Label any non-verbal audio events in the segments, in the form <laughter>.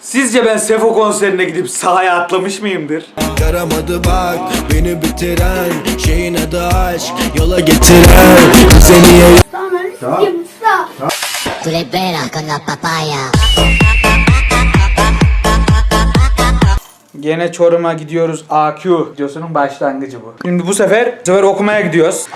Sizce ben Sefo konserine gidip sahaya atlamış mıyımdır? Yaramadı bak beni bitiren Şeyin adı aşk yola getiren Seni Tú le pegas con la papaya. Gene Çorum'a gidiyoruz AQ videosunun başlangıcı bu. Şimdi bu sefer, bu sefer okumaya gidiyoruz.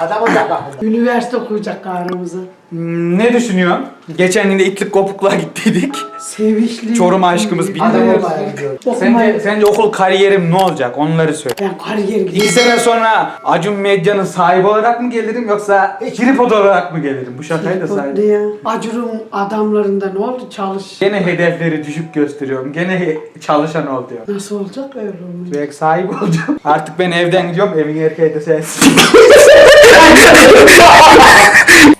Üniversite okuyacak karnımızı. Hmm, Ne düşünüyorsun? Geçen de itlik kopukluğa gittiydik. Sevinçli. Çorum aşkımız Adam bilmiyoruz. olmaya gidiyor. Sence, Okumaya. sence okul kariyerim ne olacak? Onları söyle. Ben kariyer İki gidiyorum. sene sonra Acun Medya'nın sahibi olarak mı gelirim yoksa tripod olarak mı gelirim? Bu şakayı da Ne sahibi. ya? Acur'un adamlarında ne oldu? Çalış. Gene hedefleri düşük gösteriyorum. Gene he- çalışan ol diyor. Nasıl olacak öyle olmuyor? Belki sahip olacağım. <laughs> Artık ben evden gidiyorum. Evin erkeği de sensin. <laughs> <laughs>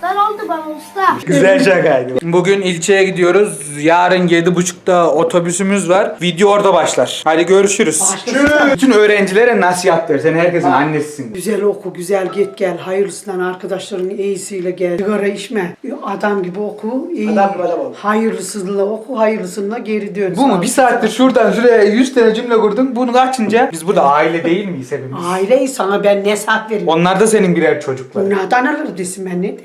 Usta. Güzel şakaydı. Bugün ilçeye gidiyoruz. Yarın 7.30'da otobüsümüz var. Video orada başlar. Hadi görüşürüz. Başlasın. Bütün öğrencilere nasihat ver. Sen herkesin annesisin. Güzel oku, güzel git gel. Hayırlısından arkadaşların iyisiyle gel. Sigara içme. Adam gibi oku. iyi. Adam gibi adam ol. Hayırlısıyla oku, hayırlısıyla geri dön. Bu mu? Bir saattir şuradan şuraya 100 tane cümle kurdun. Bunu açınca biz burada aile değil miyiz hepimiz? Aileyi sana ben ne saat vereyim? Onlar da senin birer çocuklar. Bunlardan alır desin ben ne diyeyim?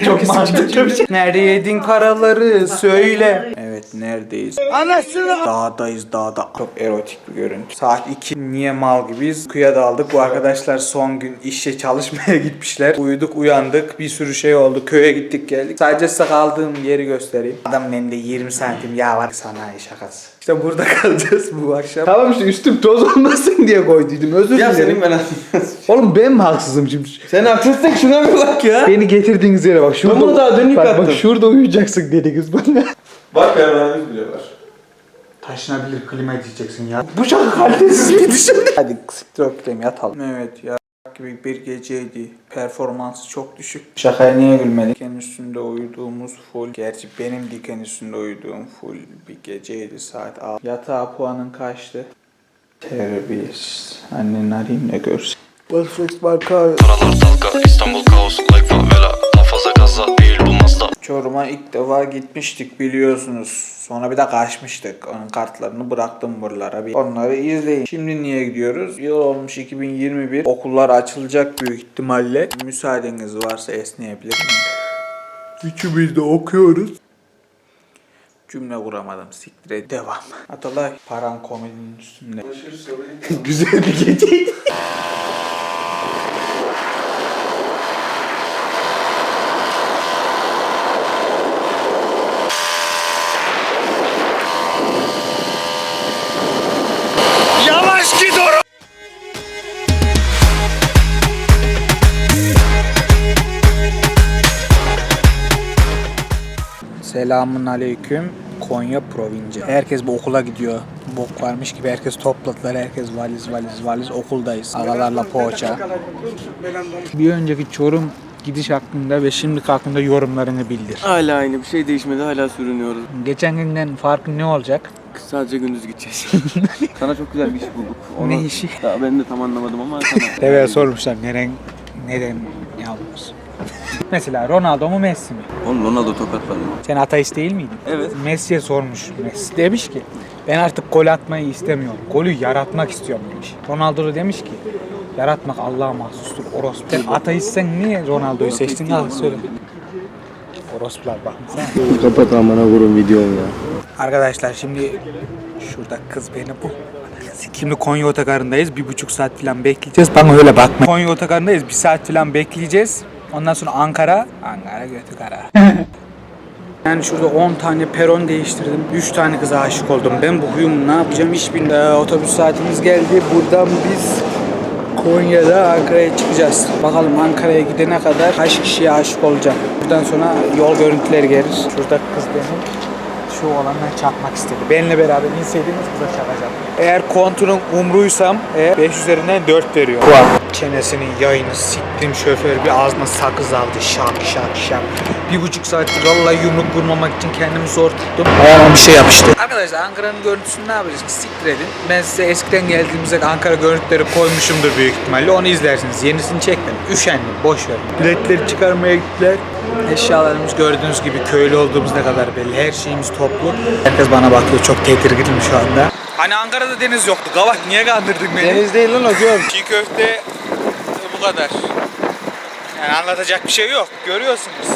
<laughs> Çok mantıklı bir şey. Nerede yedin paraları söyle. Evet neredeyiz? Anasını. Dağdayız dağda. Çok erotik bir görüntü. Saat 2. Niye mal gibiyiz? Kuya daldık. Bu arkadaşlar son gün işe çalışmaya <laughs> gitmişler. Uyuduk uyandık. Bir sürü şey oldu. Köye gittik geldik. Sadece size kaldığım yeri göstereyim. Adamın elinde 20 santim yağ var. Sanayi şakası. İşte burada <laughs> kalacağız bu akşam. Tamam işte üstüm toz olmasın diye koyduydum. Özür Ya dilerim. senin ben Oğlum ben mi haksızım şimdi? Sen haksızsın şuna bir bak ya. Beni getirdiğiniz yere bak. Şurada, bunu daha dün bak, yıkattım. bak şurada uyuyacaksın dediniz bana. Bak beraberimiz bile var. Taşınabilir klima diyeceksin ya. Bu çok kalitesiz bir düşün. Hadi siktir öpeyim yatalım. Evet ya gibi bir geceydi. Performansı çok düşük. Şakaya niye gülmedik? Diken üstünde uyuduğumuz full. Gerçi benim diken üstünde uyuduğum full bir geceydi saat 6. Yatağa puanın kaçtı? Terbiyesiz. Annen arayayım da görsün. Perfect marka. Paralar dalga İstanbul kaos like favela Daha fazla gaza değil bu Mazda Çorum'a ilk defa gitmiştik biliyorsunuz. Sonra bir de kaçmıştık. Onun kartlarını bıraktım buralara. Bir onları izleyin. Şimdi niye gidiyoruz? Yıl olmuş 2021. Okullar açılacak büyük ihtimalle. Müsaadeniz varsa esneyebilir miyim? Üçümüz de okuyoruz. Cümle kuramadım. Siktir et. Devam. Atalay. Paran komedinin üstünde. <laughs> Güzel bir geceydi. Selamun aleyküm. Konya provinci. Herkes bu okula gidiyor. Bok varmış gibi herkes topladılar. Herkes valiz valiz valiz okuldayız. Agalarla poğaça. Bir önceki Çorum gidiş hakkında ve şimdiki hakkında yorumlarını bildir. Hala aynı bir şey değişmedi hala sürünüyoruz. Geçen günden farkı ne olacak? Sadece gündüz gideceğiz. <laughs> sana çok güzel bir iş bulduk. Ne işi? Daha ben de tam anlamadım ama sana. <laughs> Deveye sormuşlar neden neden yalnız. <laughs> Mesela Ronaldo mu Messi mi? Oğlum Ronaldo tokatladı. Sen ateist değil miydin? Evet. Messi'ye sormuş. Messi demiş ki ben artık gol atmayı istemiyorum. Golü yaratmak istiyorum demiş. Ronaldo da demiş ki yaratmak Allah'a mahsustur. Orospu. Sen ateistsen niye Ronaldo'yu seçtin? Al söyle. Orospular bakmasana. Kapat amına vurun videonu ya. Arkadaşlar şimdi şurada kız beni bu. Şimdi Konya otogarındayız. Bir buçuk saat falan bekleyeceğiz. Bana öyle bakma. Konya otogarındayız. Bir saat falan bekleyeceğiz. Ondan sonra Ankara. Ankara götü kara. <laughs> Yani şurada 10 tane peron değiştirdim. 3 tane kıza aşık oldum. Ben bu huyumu ne yapacağım hiç bilmiyorum. Otobüs saatimiz geldi. Buradan biz Konya'da Ankara'ya çıkacağız. Bakalım Ankara'ya gidene kadar kaç kişiye aşık olacağım. Buradan sonra yol görüntüleri gelir. Şurada kız benim şu olandan çakmak istedi. Benle beraber inseydiniz kıza çakacağım. Eğer kontunun umruysam eğer 5 üzerinden 4 veriyor. Çenesinin yayını siktim şoför bir ağzına sakız aldı şak şak şak. Bir buçuk saattir vallahi yumruk vurmamak için kendimi zor tuttum. Ayağıma bir şey yapıştı. Arkadaşlar Ankara'nın görüntüsünü ne yapacağız? Siktir edin. Ben size eskiden geldiğimizde Ankara görüntüleri koymuşumdur büyük ihtimalle. Onu izlersiniz. Yenisini çekmedim. Üşendim. Boş verin. Biletleri çıkarmaya gittiler. Eşyalarımız gördüğünüz gibi köylü olduğumuz ne kadar belli. Her şeyimiz toplu. Herkes bana bakıyor. Çok tedirginim şu anda. Hani Ankara'da deniz yoktu. Gavak niye kandırdın beni? Deniz değil lan o göl. Çiğ köfte bu kadar. Yani anlatacak bir şey yok. Görüyorsunuz.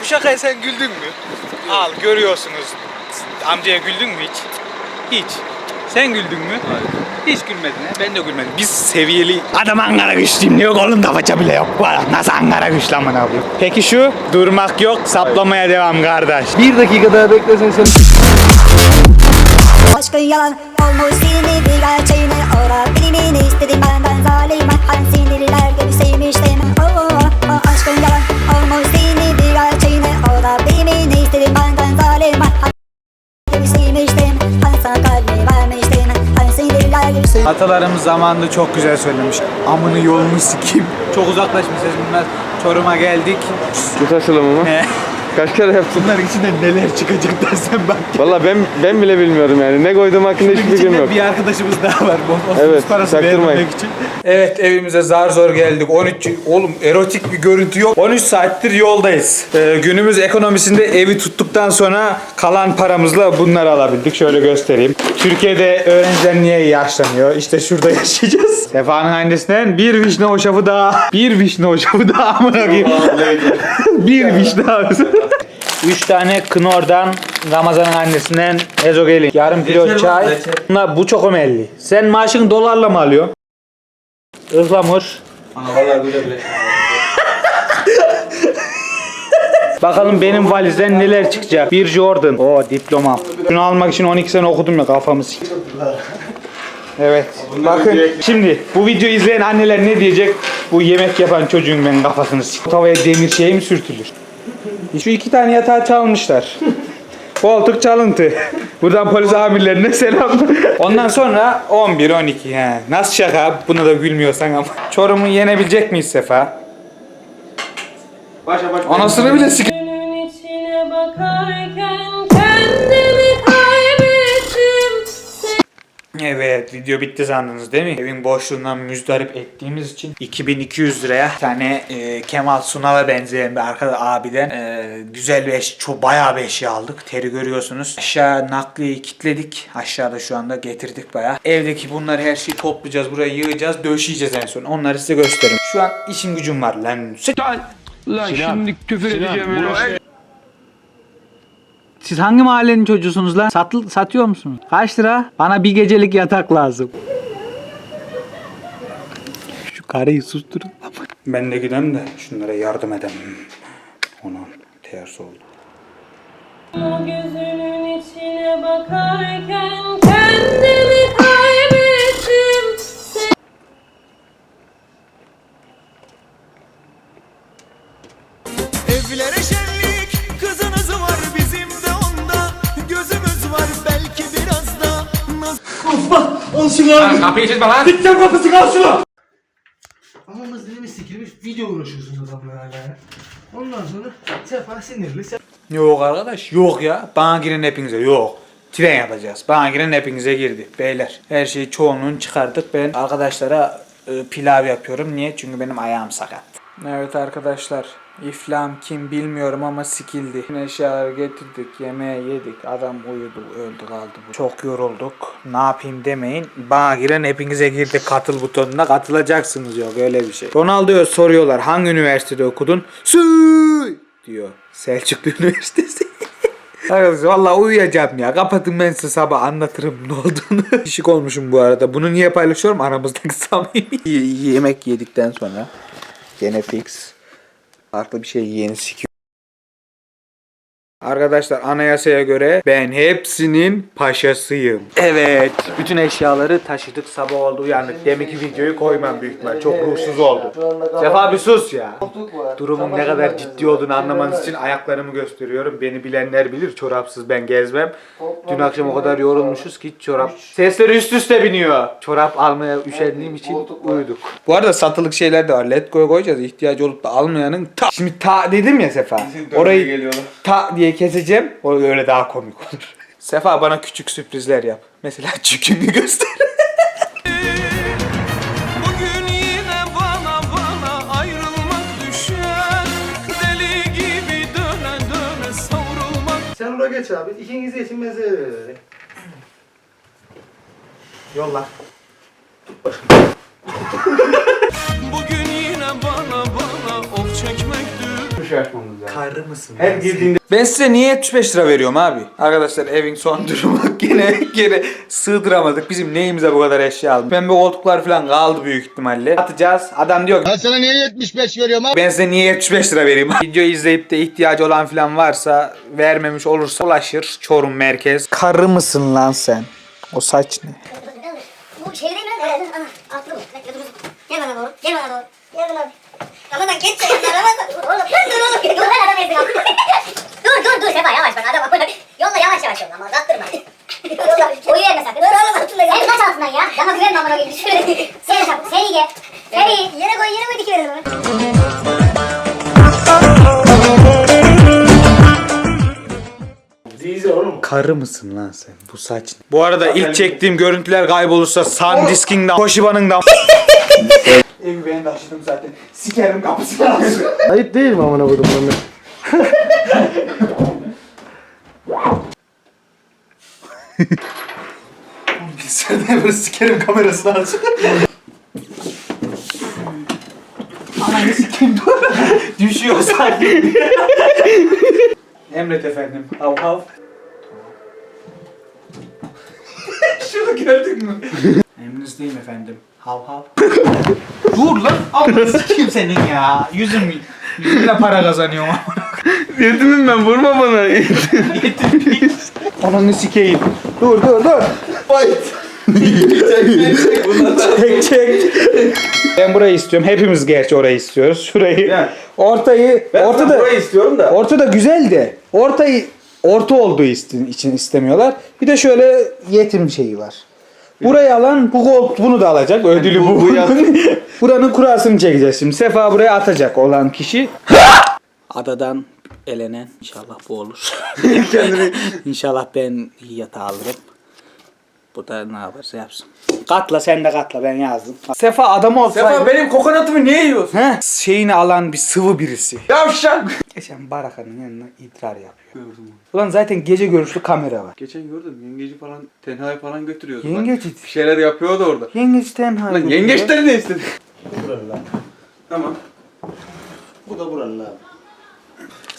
Bu şakaya sen güldün mü? Al görüyorsunuz. Amcaya güldün mü hiç? Hiç. Sen güldün mü? Hiç gülmedin he? Ben de gülmedim. Biz seviyeli... Adam Ankara güçlüyüm diyor. Kolunda paça bile yok. Valla Nasıl Ankara güçlü amına koyayım? Peki şu? Durmak yok. Saplamaya devam kardeş. Bir dakika daha beklesen sen... Aşkın yalan olmuş senin bir gerçeğine Ora bilimini istedim benden zalime Hani sinirliler gibi sevmiştim Atalarımız zamanında çok güzel söylemiş. Amını yolunu sikeyim. Çok uzaklaşmışız bunlar. Çorum'a geldik. Kutu açılımı mı? <laughs> Kaç kere yaptın? Bunların içinden neler çıkacak dersen bak. Valla ben ben bile bilmiyorum yani. Ne koyduğum hakkında hiçbir fikrim yok. bir arkadaşımız daha var. Bonus Evet, parası vermemek için. Evet evimize zar zor geldik. 13 oğlum erotik bir görüntü yok. 13 saattir yoldayız. Ee, günümüz ekonomisinde evi tuttuktan sonra kalan paramızla bunları alabildik. Şöyle göstereyim. Türkiye'de öğrenciler niye yaşlanıyor? İşte şurada <laughs> yaşayacağız. Sefa'nın annesinden bir vişne hoşafı daha. Bir vişne hoşafı daha amına koyayım. <laughs> bir vişne hoşafı. 3 tane Knorr'dan Ramazan'ın annesinden ezogelin. Yarım kilo çay. Bunlar, bu çok ömelli. Sen maaşını dolarla mı alıyorsun? Ihlamur. <laughs> Bakalım benim valizden neler çıkacak. Bir Jordan. O diplomam. Şunu almak için 12 sene okudum ya kafamı sik. Evet. Bakın şimdi bu videoyu izleyen anneler ne diyecek? Bu yemek yapan çocuğun benim kafasını sik. Tavaya demir şey mi sürtülür? Şu iki tane yatağı çalmışlar. Koltuk çalıntı. Buradan polis amirlerine selam. Ondan sonra 11 12 he. Nasıl şaka? Buna da gülmüyorsan ama. Çorum'u yenebilecek miyiz Sefa? Başa baş. Anasını bile sik. Evet video bitti sandınız değil mi? Evin boşluğundan müzdarip ettiğimiz için 2200 liraya bir tane e, Kemal Sunal'a benzeyen bir arkadaş abiden e, güzel bir eş, çok bayağı bir eşya aldık. Teri görüyorsunuz. Aşağı nakliyeyi kilitledik. Aşağıda şu anda getirdik bayağı. Evdeki bunları her şeyi toplayacağız. Buraya yığacağız. Döşeyeceğiz en son. Onları size gösteririm. Şu an işim gücüm var lan. Siz hangi mahallenin çocuğusunuz lan? Satıl, satıyor musunuz? Kaç lira? Bana bir gecelik yatak lazım. Şu karıyı susturun. Ben de gidelim de şunlara yardım edemem. Onun ters oldu. O gözünün içine bakarken Anamız dilimiz sikilmiş video uğraşıyorsunuz adamla yani. Ondan sonra sefa sinirli. Yok arkadaş yok ya. Bana girin hepinize yok. Tren yapacağız. Bana girin hepinize girdi. Beyler her şeyi çoğunluğunu çıkardık. Ben arkadaşlara e, pilav yapıyorum. Niye? Çünkü benim ayağım sakat. Evet arkadaşlar. İflam kim bilmiyorum ama sikildi. Bütün Eşyaları getirdik, yemeğe yedik. Adam uyudu, öldü kaldı. bu. Çok yorulduk. Ne yapayım demeyin. Bana giren hepinize girdi katıl butonuna. Katılacaksınız yok öyle bir şey. Ronaldo'ya soruyorlar hangi üniversitede okudun? Süüüü diyor. Selçuklu <laughs> Üniversitesi. Arkadaşlar valla uyuyacağım ya. Kapatın ben size sabah anlatırım ne olduğunu. <laughs> Şişik olmuşum bu arada. Bunu niye paylaşıyorum? Aramızdaki samimi. Yemek yedikten sonra gene fix. Farklı bir şey yeni sikiyor. Arkadaşlar anayasaya göre ben hepsinin paşasıyım. Evet. Bütün eşyaları taşıdık. Sabah oldu uyandık. Demek ki videoyu koymam büyük ihtimal. Çok ruhsuz oldu. Sefa bir sus ya. Durumun ne kadar ciddi olduğunu anlamanız için ayaklarımı gösteriyorum. Beni bilenler bilir. Çorapsız ben gezmem. Dün akşam o kadar yorulmuşuz ki çorap. Sesler üst üste biniyor. Çorap almaya üşendiğim için uyuduk. Bu arada satılık şeyler de var. Let go koyacağız. İhtiyacı olup da almayanın ta. Şimdi ta dedim ya Sefa. Orayı ta diye keseceğim. O öyle daha komik olur. <laughs> Sefa bana küçük sürprizler yap. Mesela çükümü göster. <laughs> Bugün yine bana bana ayrılmak düşer Deli gibi döne döne savrulmak Sen oraya geç abi. İkiniz için ben size. Yolla. Bugün yine bana bana of çekmektir Karı mısın? Her girdiğinde... Ben size niye 75 lira veriyorum abi? Arkadaşlar evin son <laughs> durumu gene gene sığdıramadık. Bizim neyimize bu kadar eşya aldık. Pembe koltuklar falan kaldı büyük ihtimalle. Atacağız. Adam diyor ki Ben sana niye 75 veriyorum abi? ben size niye 75 lira vereyim? <laughs> Videoyu izleyip de ihtiyacı olan falan varsa vermemiş olursa ulaşır. Çorum merkez. Karı mısın lan sen? O saç ne? Bu şey değil mi lan? Evet, ana, atlı bu. Bekle dur. Gel bana doğru. Gel bana doğru. Gel bana doğru. Ramazan geç sen. Ramazan. Oğlum dur dur oğlum. Dur ben adam ezdim. dur dur dur Sefa yavaş bak adam. Yolla yavaş yavaş yolla ama uzattırma. Yolla boyu verme sakın. Dur oğlum altında. Sen kaç altından ya? Daha güzel amına Seni çabuk. Seni gel. Seni. Yere koy yere koy onu. Oğlum. Karı mısın lan sen? Bu saç ne? Bu arada ilk çektiğim görüntüler kaybolursa Sandisk'ing'den, Toshiba'ning'dan <laughs> Evi ben taşıdım zaten. Sikerim kapısını ağzına. <laughs> Ayıp değil mi amına koydum ben? <laughs> Bilgisayarda böyle sikerim kamerasını aç. Ananı sikeyim. Düşüyor sanki. Emret efendim. Hav hav. <laughs> Şunu gördün mü? Emrinizdeyim efendim. Hav hav. dur lan. Allah'ını sikeyim senin ya. Yüzüm yüzümle para kazanıyorum. Yetimin ben vurma bana. <laughs> Ananı sikeyim. Dur dur dur. <laughs> çek çek. Ben burayı istiyorum. Hepimiz gerçi orayı istiyoruz. Şurayı. Ortayı. ortada. burayı istiyorum da. Ortada güzel de. Ortayı orta olduğu için istemiyorlar. Bir de şöyle yetim şeyi var. Burayı alan bu kol bunu da alacak. Ödülü bu. <laughs> Buranın kurasını çekeceğiz şimdi. Sefa buraya atacak olan kişi. <laughs> Adadan elenen inşallah bu olur. inşallah ben yatağı alırım. Bu da ne yaparsa yapsın. Katla sen de katla ben yazdım. Sefa adam olsaydı. Sefa benim kokonatımı niye yiyorsun? He, şeyini alan bir sıvı birisi. Yavşak. Geçen Baraka'nın yanına idrar yapıyor. Gördüm Ulan zaten gece görüşlü kamera var. Geçen gördüm yengeci falan tenhaya falan götürüyordu. Yengeç Bir şeyler yapıyordu orada. Yengeç tenha. Lan yengeçleri ne istedi? Tamam. Bu da buranın abi.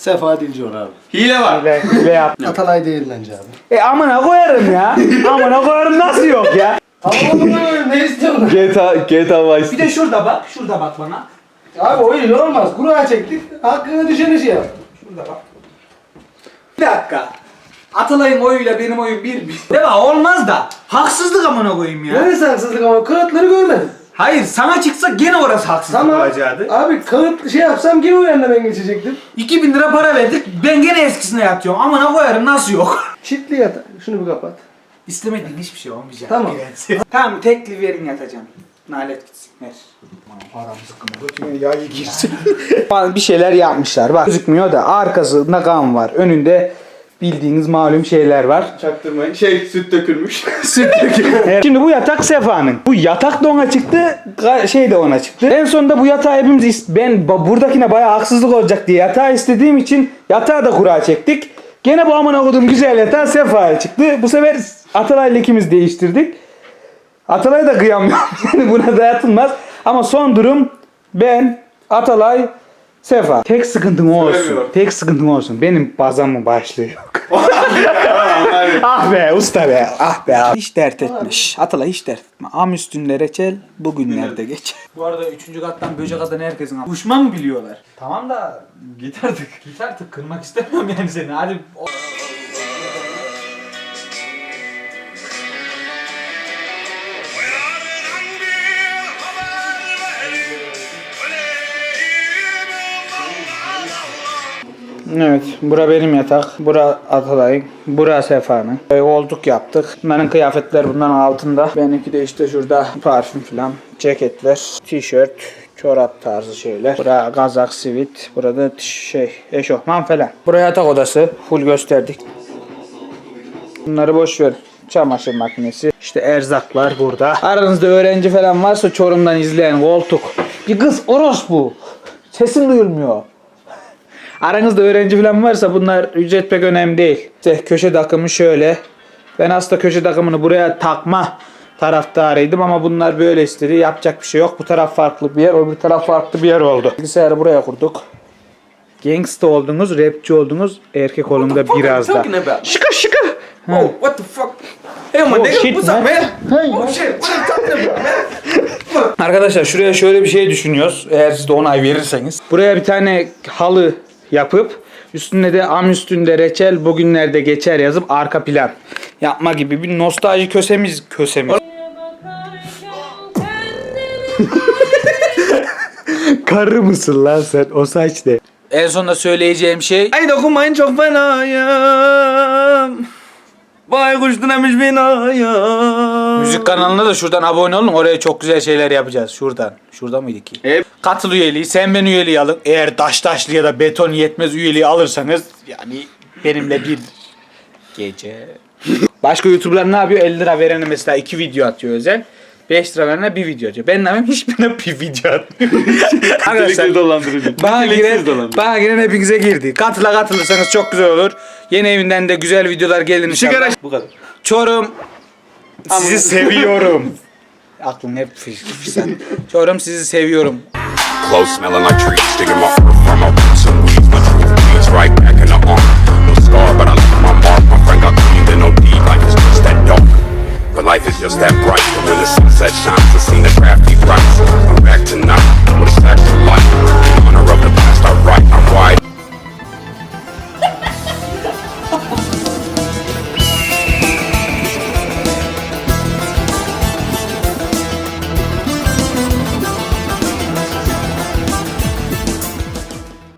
Sefa Dilcion abi. Hile var. Hile, hile yap. <laughs> Atalay değil bence abi. E amına koyarım ya. amına koyarım nasıl yok ya? Ama oğlum ne istiyorsun? GTA, GTA Vice Bir de şurada bak. Şurada bak bana. Abi o öyle olmaz. Kura çektik. Hakkını düşeni şey yap. Şurada bak. Bir dakika. Atalay'ın oyuyla benim oyum bir bir. Değil mi? Olmaz da. Haksızlık amına koyayım ya. Neresi haksızlık ama kağıtları görmedim. Hayır sana çıksa gene orası haksızlık Tamam. olacaktı. Abi kağıt şey yapsam gene o yanına ben geçecektim. 2000 lira para verdik. Ben gene eskisine yatıyorum. Amına koyarım nasıl yok? <laughs> Çitli yat. Şunu bir kapat. İstemediğin hiçbir şey olmayacak. Tamam. Prens. <laughs> tamam teklif verin yatacağım. Nalet gitsin ver. Param sıkımı götüme yayı girsin. <laughs> bir şeyler yapmışlar bak. Gözükmüyor da arkasında kan var. Önünde bildiğiniz malum şeyler var. Çaktırmayın. Şey süt dökülmüş. <laughs> Evet. Şimdi bu yatak Sefa'nın. Bu yatak da ona çıktı, şey de ona çıktı. En sonunda bu yatağı hepimiz ben buradakine bayağı haksızlık olacak diye yatağı istediğim için yatağı da kura çektik. Gene bu amına koduğum güzel yatağı Sefa'ya çıktı. Bu sefer Atalay'la ikimiz değiştirdik. Atalay da kıyamıyor. <laughs> Yani buna dayatılmaz. Ama son durum ben, Atalay, Sefa tek sıkıntın o olsun. Tek sıkıntın olsun. Benim bazamın başlığı yok. <laughs> ah be usta be. Ah be abi. Hiç dert etme. Şş, Atala hiç dert etme. Am üstünde reçel bugünlerde geçer. Bu arada 3. kattan böcek adını herkesin Uçma mı biliyorlar? Tamam da git artık. Git artık kırmak istemiyorum yani seni. Hadi <laughs> Evet, bura benim yatak, bura Atalay'ın, bura Sefa'nın. E, Koltuk yaptık. Bunların kıyafetler bunların altında. Benimki de işte şurada parfüm falan, ceketler, tişört, çorap tarzı şeyler. Bura kazak, sivit, burada şey, eşofman falan. Buraya yatak odası, full gösterdik. Bunları boş ver. Çamaşır makinesi. İşte erzaklar burada. Aranızda öğrenci falan varsa Çorum'dan izleyen koltuk. Bir kız orospu. Sesim duyulmuyor. Aranızda öğrenci falan varsa bunlar ücret pek önemli değil. İşte köşe takımı şöyle. Ben aslında köşe takımını buraya takma taraftarıydım ama bunlar böyle istedi. Yapacak bir şey yok. Bu taraf farklı bir yer, öbür taraf farklı bir yer oldu. Bilgisayarı buraya kurduk. Gangsta oldunuz, rapçi oldunuz, erkek olumda biraz da. Şıkı şıkı. Oh, what the fuck? Hey, my Oh, nigga, shit, what's man. up, man? Hey. Oh, shit, what are you talking about, man? Arkadaşlar şuraya şöyle bir şey düşünüyoruz. Eğer siz de onay verirseniz. Buraya bir tane halı yapıp üstünde de am üstünde reçel bugünlerde geçer yazıp arka plan yapma gibi bir nostalji kösemiz kösemiz. <laughs> Karı mısın lan sen o saç ne? En sonunda söyleyeceğim şey Ay dokunmayın çok fenayım. Baykuş dinemiş binayım. Müzik kanalına da şuradan abone olun. Oraya çok güzel şeyler yapacağız. Şuradan. Şurada mıydı ki? Hep. Katıl üyeliği, sen ben üyeliği alın. Eğer taş taşlı ya da beton yetmez üyeliği alırsanız yani benimle bir gece. Başka YouTuber'lar ne yapıyor? 50 lira verene mesela 2 video atıyor özel. 5 lira verene bir video atıyor. Ben ne yapayım? <laughs> Hiçbirine bir video atmıyor. <laughs> Arkadaşlar dolandırıcı. bana giren, bana giren hepinize girdi. Katıla katılırsanız çok güzel olur. Yeni evinden de güzel videolar gelir inşallah. Bu kadar. Çorum sizi seviyorum. <laughs> Aklım hep fış- fırsat. Çorum sizi seviyorum. Close smelling like trees, digging my from my